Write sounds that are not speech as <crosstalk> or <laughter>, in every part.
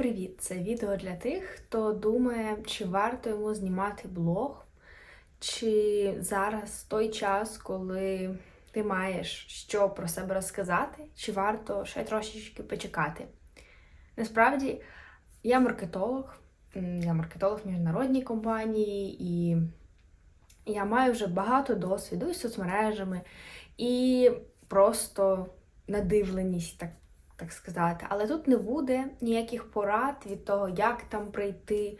Привіт! Це відео для тих, хто думає, чи варто йому знімати блог, чи зараз той час, коли ти маєш що про себе розказати, чи варто ще трошечки почекати. Насправді, я маркетолог, я маркетолог міжнародній компанії, і я маю вже багато досвіду із соцмережами і просто надивленість, так так сказати. Але тут не буде ніяких порад від того, як там прийти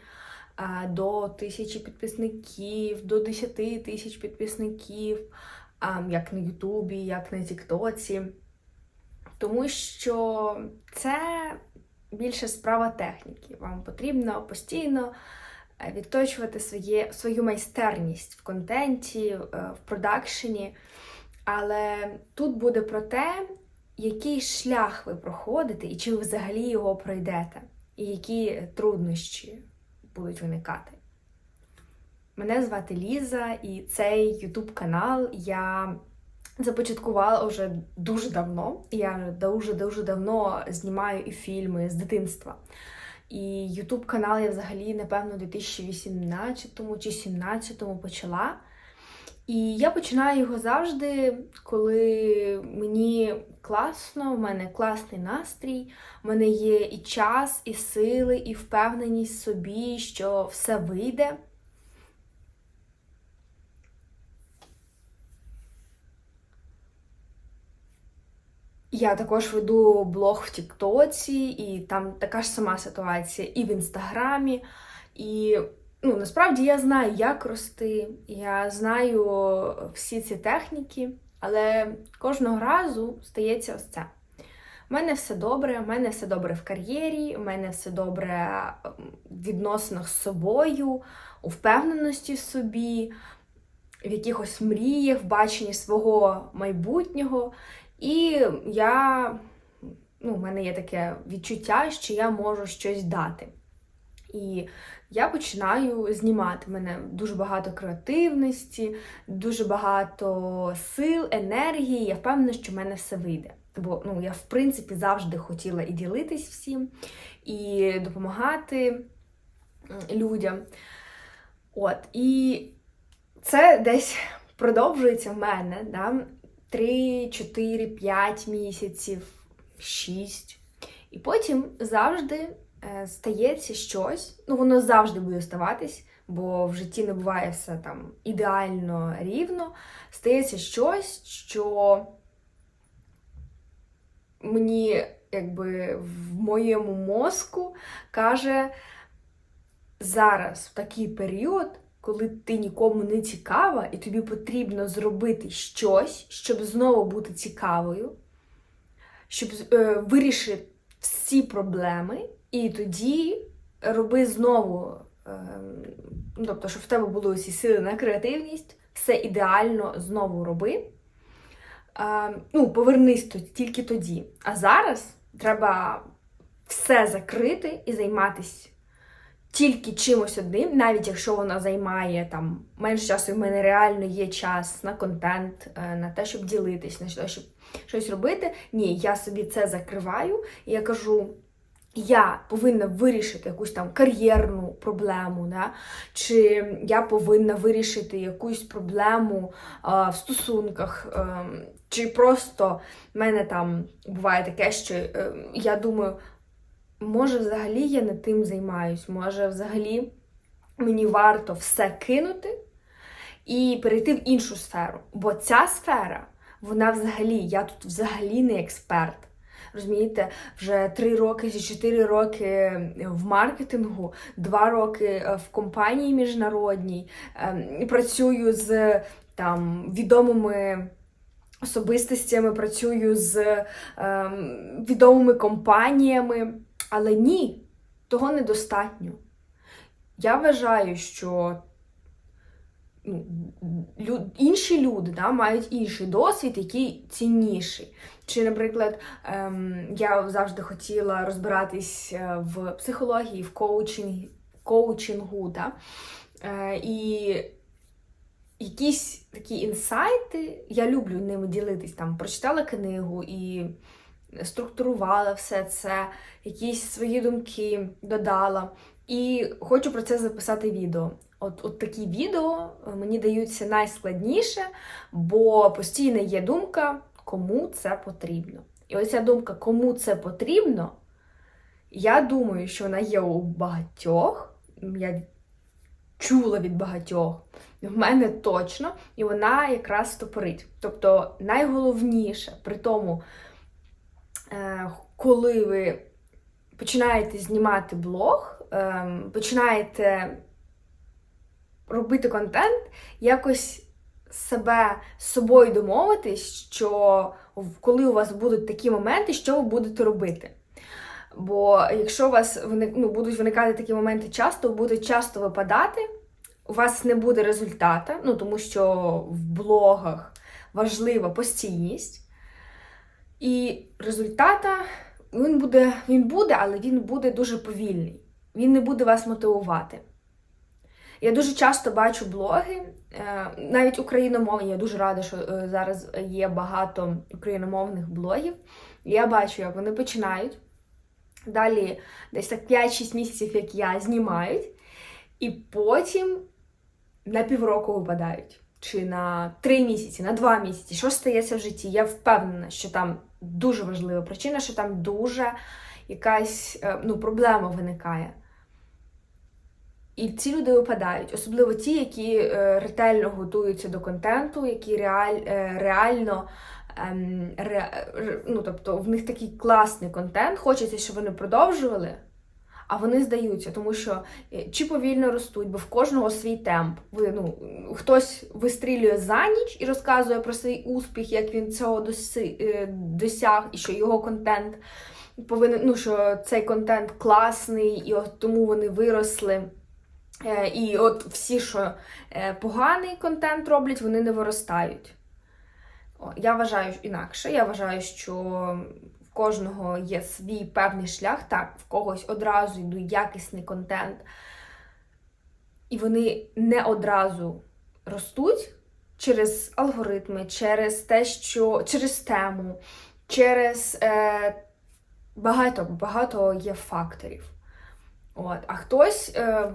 до тисячі підписників, до 10 тисяч підписників, як на Ютубі, як на Тіктоці. Тому що це більше справа техніки. Вам потрібно постійно е, відточувати своє, свою майстерність в контенті, е, в продакшені. Але тут буде про те, який шлях ви проходите і чи ви взагалі його пройдете, і які труднощі будуть виникати. Мене звати Ліза, і цей YouTube канал я започаткувала вже дуже давно. Я дуже-дуже давно знімаю і фільми з дитинства. І YouTube канал я взагалі, напевно, у 2018 чи 2017 почала. І я починаю його завжди, коли мені класно, в мене класний настрій, в мене є і час, і сили, і впевненість в собі, що все вийде. Я також веду блог в Тіктоці, і там така ж сама ситуація і в Інстаграмі. І ну, насправді я знаю, як рости, я знаю всі ці техніки, але кожного разу стається ось це. У мене все добре, у мене все добре в кар'єрі, у мене все добре в відносинах з собою, у впевненості в собі, в якихось мріях, в баченні свого майбутнього. І я, ну, в мене є таке відчуття, що я можу щось дати. І я починаю знімати. У мене дуже багато креативності, дуже багато сил, енергії. Я впевнена, що в мене все вийде. Бо ну, я, в принципі, завжди хотіла і ділитись всім, і допомагати людям. От, І це десь продовжується в мене да? 3, 4, 5 місяців, 6. І потім завжди стається щось, ну воно завжди буде ставатись, бо в житті не буває все там ідеально рівно. Стається щось, що мені якби в моєму мозку каже, зараз в такий період. Коли ти нікому не цікава, і тобі потрібно зробити щось, щоб знову бути цікавою, щоб е, вирішити всі проблеми, і тоді роби знову, ем, ну, тобто, щоб в тебе були усі сили на креативність, все ідеально знову роби. Ем, ну, Повернись тільки тоді. А зараз треба все закрити і займатися тільки чимось одним, навіть якщо вона займає там менше часу, і в мене реально є час на контент, е, на те, щоб ділитись, на те, щоб щось робити. Ні, я собі це закриваю, і я кажу я повинна вирішити якусь там кар'єрну проблему, да? чи я повинна вирішити якусь проблему а, в стосунках, а, ем, чи просто в мене там буває таке, що а, ем, я думаю, може, взагалі я не тим займаюсь, може, взагалі мені варто все кинути і перейти в іншу сферу. Бо ця сфера, вона взагалі, я тут взагалі не експерт. Розумієте, вже три роки чи чотири роки в маркетингу, два роки е, в компанії міжнародній, ем, працюю з там відомими. Особистостями працюю з ем, відомими компаніями, але ні, того недостатньо. Я вважаю, що ну, лю, інші люди да, мають інший досвід, який цінніший. Чи, наприклад, ем, я завжди хотіла розбиратись е, в психології, в коучинг, коучингу. Да? Е, і якісь такі інсайти, я люблю ними ділитись. Там Прочитала книгу і структурувала все це, якісь свої думки додала. І хочу про це записати відео. От, от такі відео е, мені даються найскладніше, бо постійно є думка, кому це потрібно. І оця думка, кому це потрібно, я думаю, що вона є у багатьох. Я чула від багатьох. В мене точно, і вона якраз стопорить. Тобто найголовніше при тому, е, коли ви починаєте знімати блог, починаєте робити контент, якось себе з собою домовитись, що коли у вас будуть такі моменти, що ви будете робити. Бо якщо у вас ну, будуть виникати такі моменти часто, будуть часто випадати, у вас не буде результату, ну тому що в блогах важлива постійність. І результата він буде, він буде, але він буде дуже повільний. Він не буде вас мотивувати. Я дуже часто бачу блоги, е, навіть україномовні. Я дуже рада, що е, зараз є багато україномовних блогів. Я бачу, як вони починають. Далі десь так 5-6 місяців, як я, знімають, і потім на півроку випадають. Чи на 3 місяці, на 2 місяці. Що стається в житті? Я впевнена, що там дуже важлива причина, що там дуже якась е, ну, проблема виникає. І ці люди випадають, особливо ті, які е, ретельно готуються до контенту, які реаль, е, реально ем, ре, ну, тобто в них такий класний контент, хочеться, щоб вони продовжували, а вони здаються, тому що е, чи повільно ростуть, бо в кожного свій темп. Ви, ну, Хтось вистрілює за ніч і розказує про свій успіх, як він цього доси, досяг, і що його контент повинен, ну, що цей контент класний, і от тому вони виросли. Е, і от всі, що е, поганий контент роблять, вони не виростають. Я вважаю інакше. Я вважаю, що в кожного є свій певний шлях. Так, в когось одразу йде якісний контент, і вони не одразу ростуть через алгоритми, через те, що через тему, через е, багато багато є факторів. От. А хтось е,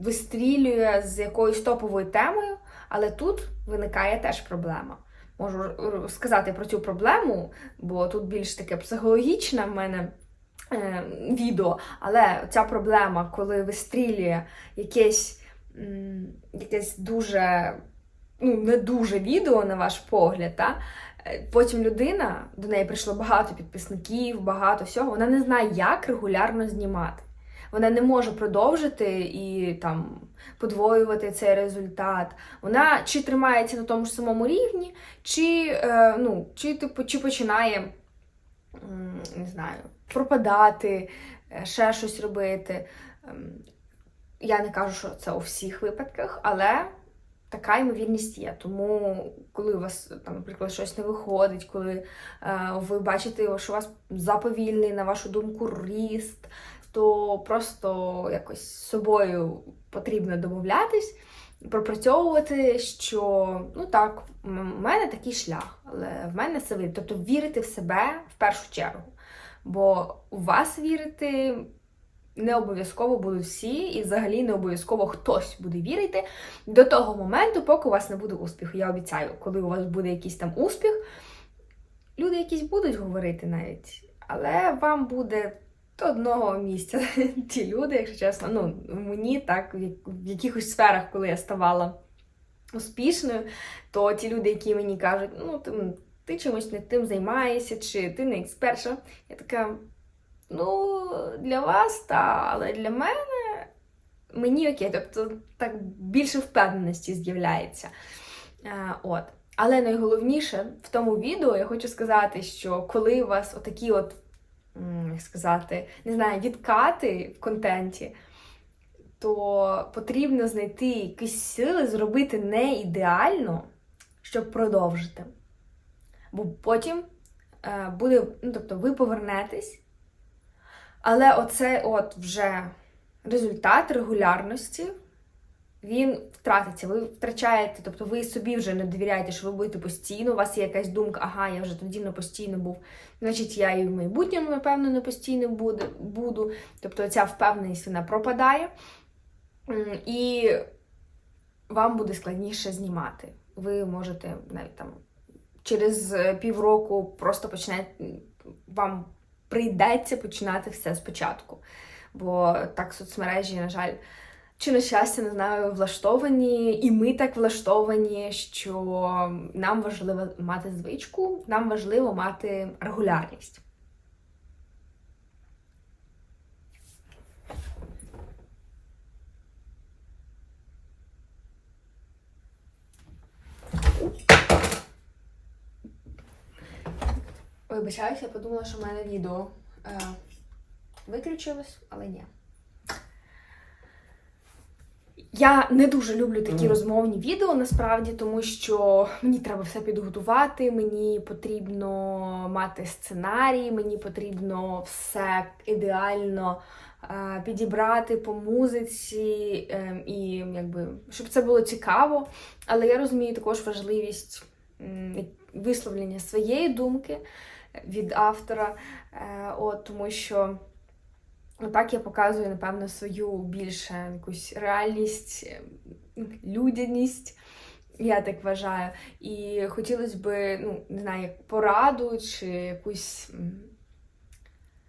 вистрілює з якоюсь топовою темою, але тут виникає теж проблема. Можу сказати про цю проблему, бо тут більш таке психологічне в мене е, відео. Але ця проблема, коли вистрілює якесь, м, якесь дуже, ну, не дуже відео, на ваш погляд, та? Е, потім людина, до неї прийшло багато підписників, багато всього, вона не знає, як регулярно знімати вона не може продовжити і там подвоювати цей результат. Вона чи тримається на тому ж самому рівні, чи е, ну, чи, типу, чи починає не знаю, пропадати, е, ще щось робити. Ем, я не кажу, що це у всіх випадках, але така ймовірність є. Тому, коли у вас, там, наприклад, щось не виходить, коли е, ви бачите, що у вас заповільний, на вашу думку, ріст, то просто якось з собою потрібно домовлятись, пропрацьовувати, що ну так, у мене такий шлях, але в мене це вийде. Тобто вірити в себе в першу чергу. Бо у вас вірити не обов'язково будуть всі, і взагалі не обов'язково хтось буде вірити до того моменту, поки у вас не буде успіху. Я обіцяю, коли у вас буде якийсь там успіх, люди якісь будуть говорити навіть, але вам буде до одного місця <laughs> ті люди, якщо чесно, ну мені так в якихось сферах, коли я ставала успішною, то ті люди, які мені кажуть, ну ти, ти чимось не тим займаєшся, чи ти не експерт, я така, ну, для вас, та, але для мене мені окей, тобто так більше впевненості з'являється. А, от. Але найголовніше в тому відео я хочу сказати, що коли у вас отакі от як сказати, не знаю, відкати в контенті, то потрібно знайти якісь сили, зробити не ідеально, щоб продовжити. Бо потім е, буде, ну, тобто, ви повернетесь, але оце от вже результат регулярності, він втратиться, ви втрачаєте, тобто ви собі вже не довіряєте, що ви будете постійно, у вас є якась думка, ага, я вже тоді не постійно був, значить я і в майбутньому, напевно, не постійно буду. Тобто ця впевненість вона пропадає. І вам буде складніше знімати. Ви можете навіть там через е, півроку просто почнете, вам прийдеться починати все спочатку. Бо так соцмережі, на жаль, чи на щастя, не знаю, влаштовані, і ми так влаштовані, що нам важливо мати звичку, нам важливо мати регулярність. Вибачаюся, я подумала, що в мене відео е, виключилось, але ні. Я не дуже люблю такі розмовні відео насправді, тому що мені треба все підготувати, мені потрібно мати сценарій, мені потрібно все ідеально е, підібрати по музиці, е, і якби, щоб це було цікаво. Але я розумію також важливість м, висловлення своєї думки від автора, е, от, тому що. Отак я показую, напевно, свою більше якусь реальність, е, людяність, я так вважаю. І хотілося б, ну, не знаю, як пораду чи якусь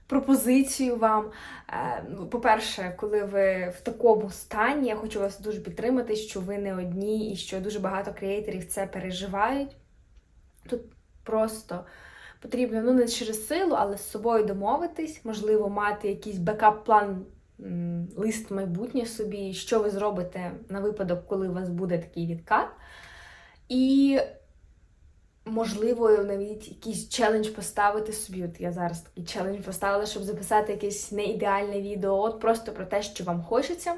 пропозицію вам. Е, ну, По-перше, коли ви в такому стані, я хочу вас дуже підтримати, що ви не одні і що дуже багато креаторів це переживають. Тут просто потрібно ну не через силу, але з собою домовитись, можливо, мати якийсь бекап-план, лист майбутнє собі, що ви зробите на випадок, коли у вас буде такий відкат. І, можливо, навіть якийсь челендж поставити собі. От я зараз такий челендж поставила, щоб записати якесь неідеальне відео, от просто про те, що вам хочеться.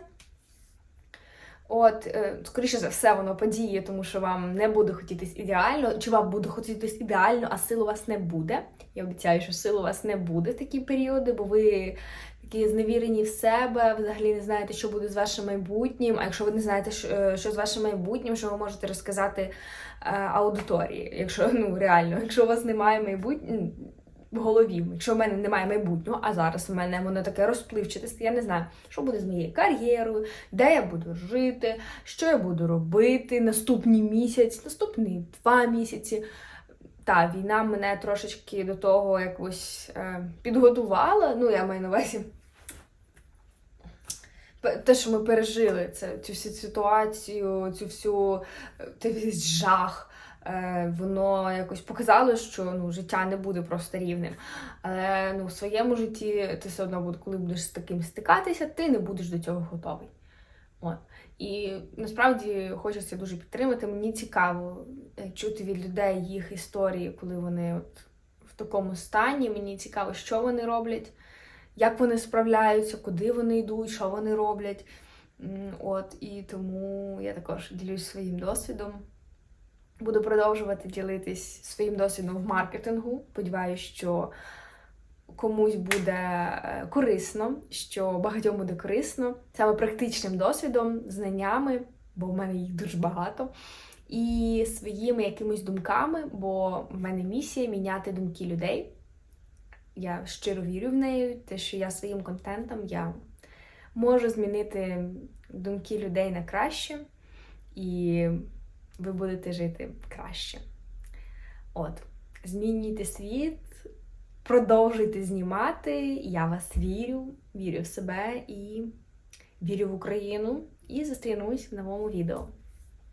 От, е, скоріше за все, воно подіє, тому що вам не буде хотітись ідеально, чи вам буде хотітись ідеально, а сил у вас не буде. Я обіцяю, що сил у вас не буде в такі періоди, бо ви такі зневірені в себе, взагалі не знаєте, що буде з вашим майбутнім. А якщо ви не знаєте, що, е, з вашим майбутнім, що ви можете розказати е, аудиторії, якщо ну реально, якщо у вас немає майбутнього. В голові, якщо в мене немає майбутнього, а зараз в мене воно таке розпливчате, я не знаю, що буде з моєю кар'єрою, де я буду жити, що я буду робити наступний місяць, наступні два місяці. Та, війна мене трошечки до того якось е, підготувала. Ну, я маю на увазі. Те, що ми пережили, це цю всю ситуацію, цю всю той весь жах. Е, воно якось показало, що ну, життя не буде просто рівним. Але ну, в своєму житті ти все одно коли будеш з таким стикатися, ти не будеш до цього готовий. От. І насправді хочеться дуже підтримати. Мені цікаво е, чути від людей їх історії, коли вони от в такому стані. Мені цікаво, що вони роблять, як вони справляються, куди вони йдуть, що вони роблять. От, і тому я також ділюсь своїм досвідом. Буду продовжувати ділитись своїм досвідом в маркетингу. Сподіваюся, що комусь буде е, корисно, що багатьом буде корисно, саме практичним досвідом, знаннями, бо в мене їх дуже багато, і своїми якимись думками, бо в мене місія міняти думки людей. Я щиро вірю в неї, те, що я своїм контентом я можу змінити думки людей на краще, і ви будете жити краще. От, змінюйте світ, продовжуйте знімати. Я вас вірю, вірю в себе і вірю в Україну. І зустрінусь в новому відео.